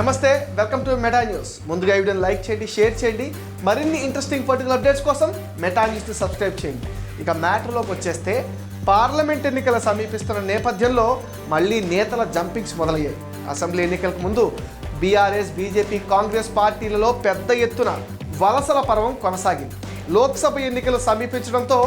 నమస్తే welcome to meta news ముందుగా ఈ వీడియోని లైక్ చేయండి షేర్ చేయండి. మరిన్ని ఇంట్రెస్టింగ్ పర్టికులర్ అప్డేట్స్ కోసం మెటా న్యూస్ని సబ్స్క్రైబ్ చేయండి. ఇక మ్యాటర్లోకి వచ్చేస్తే పార్లమెంట్ ఎన్నికల సమీపిస్తున్న నేపథ్యంలో మళ్ళీ నేతల జంపింగ్స్ మొదలయ్యాయి. అసెంబ్లీ ఎన్నికలకు ముందు బీఆర్ఎస్ బీజేపీ కాంగ్రెస్ పార్టీలలో పెద్ద ఎత్తున వలసల పర్వం కొనసాగింది. లోక్సభ ఎన్నికలు సమీపించడంతో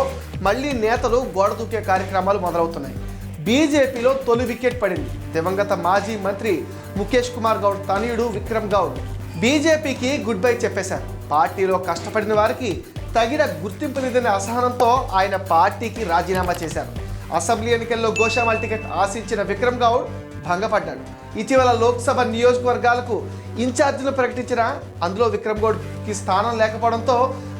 మళ్ళీ నేతలు గోడ దూకే కార్యక్రమాలు మొదలవుతున్నాయి. బీజేపీలో తొలి వికెట్ పడింది. దివంగత మాజీ మంత్రి ముఖేష్ కుమార్ గౌడ్ తనయుడు విక్రమ్ గౌడ్. బీజేపీకి గుడ్ బై చెప్పేశారు. పార్టీలో కష్టపడిన వారికి తగిన గుర్తింపు లేదనే అసహనంతో ఆయన పార్టీకి రాజీనామా చేశారు. అసెంబ్లీ ఎన్నికల్లో గోషామల్ టికెట్ ఆశించిన విక్రమ్ గౌడ్ భంగపడ్డాడు. ఇటీవల లోక్సభ నియోజకవర్గాలకు ఇన్ఛార్జీలు ప్రకటించిన అందులో విక్రమ్ గౌడ్కి స్థానం లేకపోవడంతో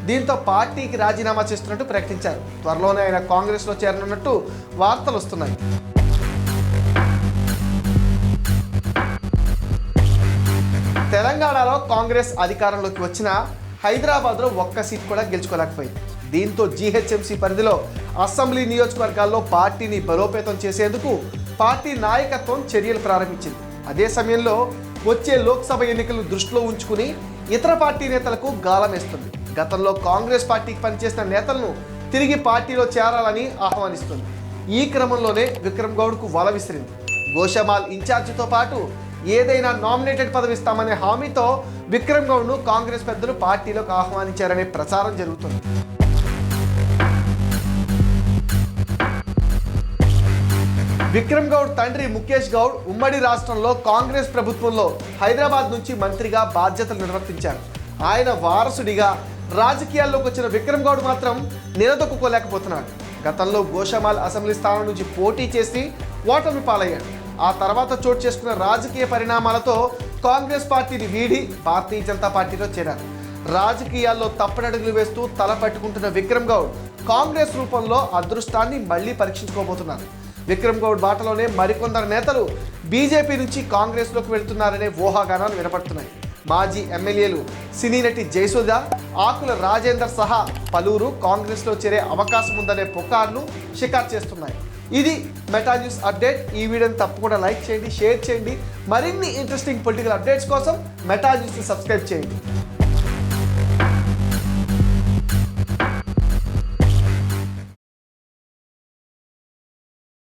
దీంతో పార్టీకి రాజీనామా చేస్తున్నట్టు ప్రకటించారు. త్వరలోనే ఆయన కాంగ్రెస్లో చేరనున్నట్టు వార్తలు వస్తున్నాయి. తెలంగాణలో కాంగ్రెస్ అధికారంలోకి వచ్చిన హైదరాబాద్లో ఒక్క సీట్ కూడా గెలుచుకోలేకపోయింది. దీంతో జీహెచ్ఎంసీ పరిధిలో అసెంబ్లీ నియోజకవర్గాల్లో పార్టీని బలోపేతం చేసేందుకు పార్టీ నాయకత్వం చర్యలు ప్రారంభించింది. అదే సమయంలో వచ్చే లోక్సభ ఎన్నికలను దృష్టిలో ఉంచుకుని ఇతర పార్టీ నేతలకు గాలం వేస్తుంది గతంలో కాంగ్రెస్ పార్టీకి పనిచేసిన నేతలను తిరిగి పార్టీలో చేరాలని ఆహ్వానిస్తుంది. ఈ క్రమంలోనే విక్రమ్ గౌడ్కు వల విసిరింది. గోషమాల్ ఇన్ఛార్జితో పాటు ఏదైనా నామినేటెడ్ పదవి ఇస్తామనే హామీతో విక్రమ్ గౌడ్ను కాంగ్రెస్ పెద్దలు పార్టీలోకి ఆహ్వానించారనే ప్రచారం జరుగుతుంది. విక్రమ్ గౌడ్ తండ్రి ముఖేష్ గౌడ్ ఉమ్మడి రాష్ట్రంలో కాంగ్రెస్ ప్రభుత్వంలో హైదరాబాద్ నుంచి మంత్రిగా బాధ్యతలు నిర్వర్తించారు. ఆయన వారసుడిగా రాజకీయాల్లోకి వచ్చిన విక్రమ్ గౌడ్ మాత్రం నిలదొక్కుకోలేకపోతున్నాడు. గతంలో గోషమాల్ అసెంబ్లీ స్థానం నుంచి పోటీ చేసి ఓటమి పాలయ్యాడు. ఆ తర్వాత చోటు చేసుకున్న రాజకీయ పరిణామాలతో కాంగ్రెస్ పార్టీని వీడి భారతీయ జనతా పార్టీలో చేరారు. రాజకీయాల్లో తప్పనడుగులు వేస్తూ తల పట్టుకుంటున్న విక్రమ్ గౌడ్ కాంగ్రెస్ రూపంలో అదృష్టాన్ని మళ్ళీ పరీక్షించుకోబోతున్నారు. విక్రమ్ గౌడ్ బాటలోనే మరికొందరు నేతలు బీజేపీ నుంచి కాంగ్రెస్లోకి వెళ్తున్నారనే ఊహాగానాలు వినపడుతున్నాయి. మాజీ ఎమ్మెల్యేలు సినీ నటి జయసుధ ఆకుల రాజేందర్ సహా పలువురు కాంగ్రెస్లో చేరే అవకాశం ఉందనే పుకార్లు షికారు చేస్తున్నాయి. ఇది మెటా న్యూస్ అప్డేట్. ఈ వీడియోని తప్పకుండా లైక్ చేయండి షేర్ చేయండి. మరిన్ని ఇంట్రెస్టింగ్ పొలిటికల్ అప్డేట్స్ కోసం మెటా న్యూస్ని సబ్స్క్రైబ్ చేయండి.